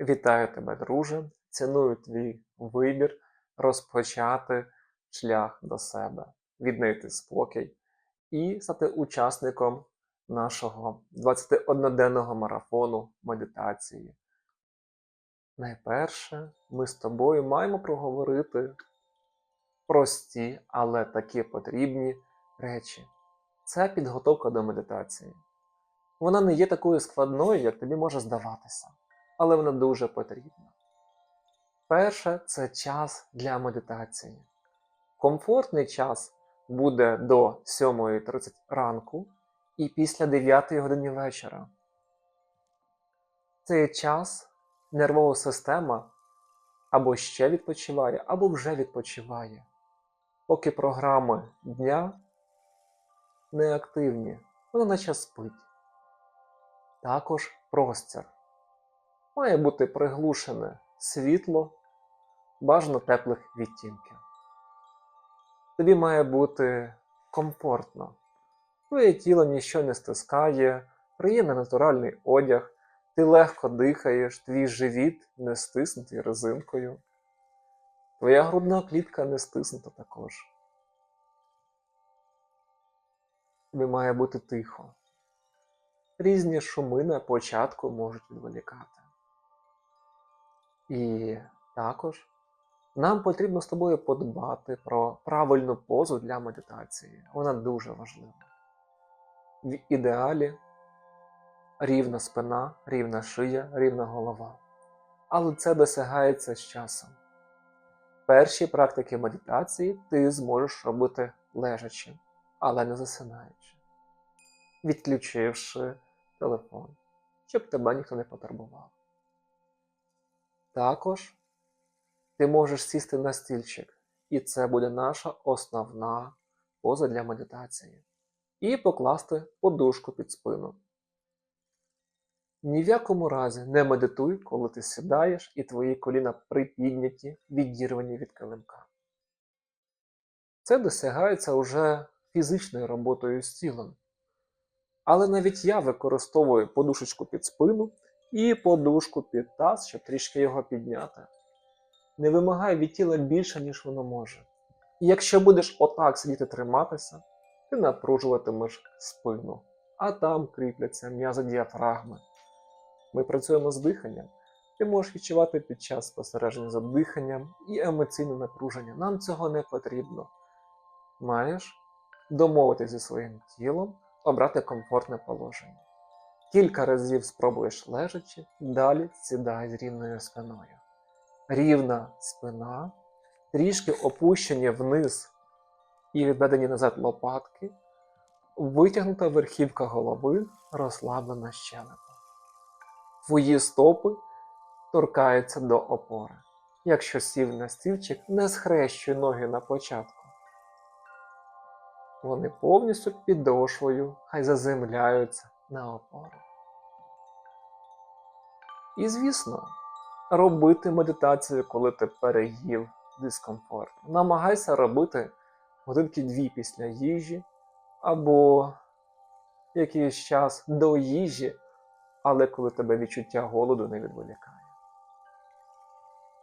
Вітаю тебе, друже. Ціную твій вибір розпочати шлях до себе, віднайти спокій і стати учасником нашого 21-денного марафону медитації. Найперше, ми з тобою маємо проговорити прості, але такі потрібні речі. Це підготовка до медитації. Вона не є такою складною, як тобі може здаватися, але вона дуже потрібна. Перше це час для медитації. Комфортний час буде до 7.30 ранку і після 9 години вечора. Цей час нервова система або ще відпочиває, або вже відпочиває, поки програми дня не активні, вона наче спить. Також простір. Має бути приглушене світло, бажано теплих відтінків. Тобі має бути комфортно. Твоє тіло ніщо не стискає, приємний натуральний одяг, ти легко дихаєш, твій живіт не стиснутий резинкою. Твоя грудна клітка не стиснута також. Тобі має бути тихо. Різні шуми на початку можуть відволікати. І також нам потрібно з тобою подбати про правильну позу для медитації. Вона дуже важлива. В ідеалі рівна спина, рівна шия, рівна голова. Але це досягається з часом. Перші практики медитації ти зможеш робити лежачи, але не засинаючи, відключивши телефон, щоб тебе ніхто не потурбував. Також ти можеш сісти на стільчик, і це буде наша основна поза для медитації. І покласти подушку під спину. Ні в якому разі не медитуй, коли ти сідаєш і твої коліна припідняті, відірвані від килимка. Це досягається уже фізичною роботою з тілом. Але навіть я використовую подушечку під спину і подушку під таз, щоб трішки його підняти. Не вимагай від тіла більше, ніж воно може. І якщо будеш отак сидіти триматися, ти напружуватимеш спину, а там кріпляться м'язи діафрагми. Ми працюємо з диханням. Ти можеш відчувати під час спостереження за диханням і емоційне напруження. Нам цього не потрібно. Маєш домовитися зі своїм тілом, обрати комфортне положення. Кілька разів спробуєш лежачи, далі сідай з рівною спиною. Рівна спина, трішки опущені вниз і відведені назад лопатки, витягнута верхівка голови, розслаблена щелепа. Твої стопи торкаються до опори. Якщо сів на стільчик, не схрещуй ноги на початку. Вони повністю підошвою, хай заземляються на опору. І, звісно, робити медитацію, коли ти переїв дискомфорт. Намагайся робити годинки дві після їжі або якийсь час до їжі, але коли тебе відчуття голоду не відволікає.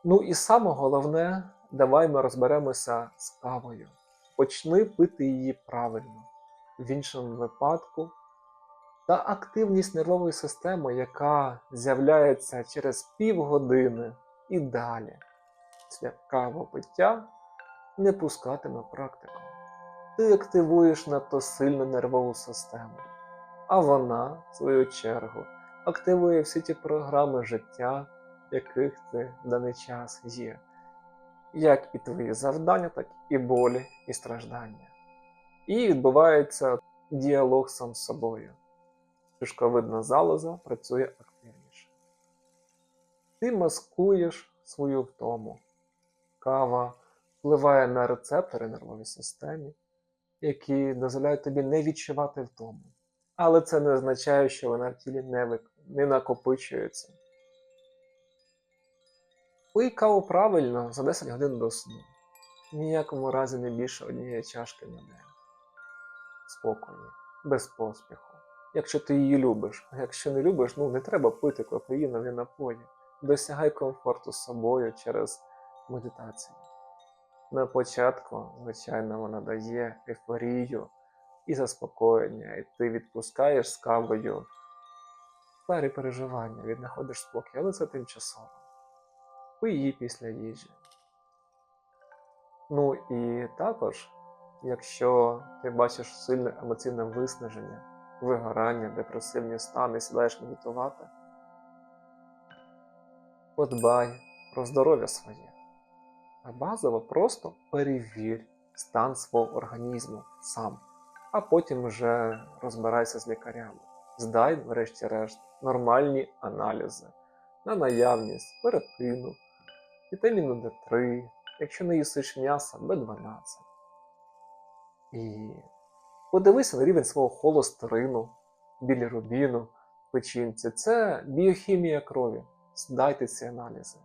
Ну і саме головне, давай ми розберемося з кавою. Почни пити її правильно. В іншому випадку та активність нервової системи, яка з'являється через півгодини і далі після кавопиття, не пускатиме практику. Ти активуєш надто сильно нервову систему, а вона, в свою чергу, активує всі ті програми життя, яких ти в даний час є, як і твої завдання, так і болі і страждання. І відбувається діалог сам з собою шишковидна залоза працює активніше. Ти маскуєш свою втому. Кава впливає на рецептори нервовій системі, які дозволяють тобі не відчувати втому. Але це не означає, що вона в тілі не, вик... не накопичується. Пий каву правильно за 10 годин до сну. Ніякому разі не більше однієї чашки на день. Спокою, без поспіху якщо ти її любиш. А якщо не любиш, ну не треба пити кофеїнові напої. досягай комфорту з собою через медитацію. На початку, звичайно, вона дає ейфорію і заспокоєння, і ти відпускаєш з кавою старі переживання, віднаходиш спокій, але це тимчасово. Пий її після їжі. Ну і також, якщо ти бачиш сильне емоційне виснаження, вигорання, депресивні стани, сідаєш медитувати, подбай про здоров'я своє. А базово просто перевір стан свого організму сам, а потім вже розбирайся з лікарями. Здай, врешті-решт, нормальні аналізи на наявність ферритину, вітаміну D3, якщо не їсиш м'яса, B12. І подивися на рівень свого холестерину, білірубіну печінці. Це біохімія крові. Здайте ці аналізи.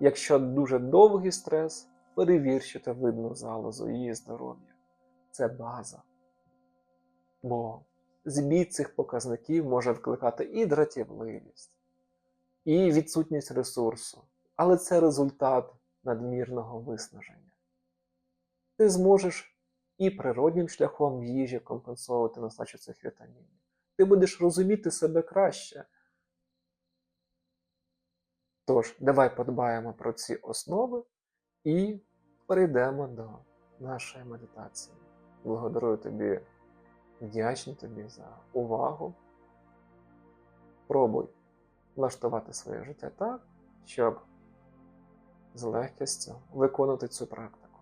Якщо дуже довгий стрес, перевір щитовидну залозу її здоров'я. Це база. Бо збій цих показників може викликати і дратівливість, і відсутність ресурсу. Але це результат надмірного виснаження. Ти зможеш і природнім шляхом їжі компенсовувати нестачу цих вітамінів. Ти будеш розуміти себе краще. Тож, давай подбаємо про ці основи і перейдемо до нашої медитації. Благодарую тобі, вдячний тобі за увагу. Пробуй влаштувати своє життя так, щоб з легкістю виконувати цю практику,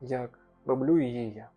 як роблю її я.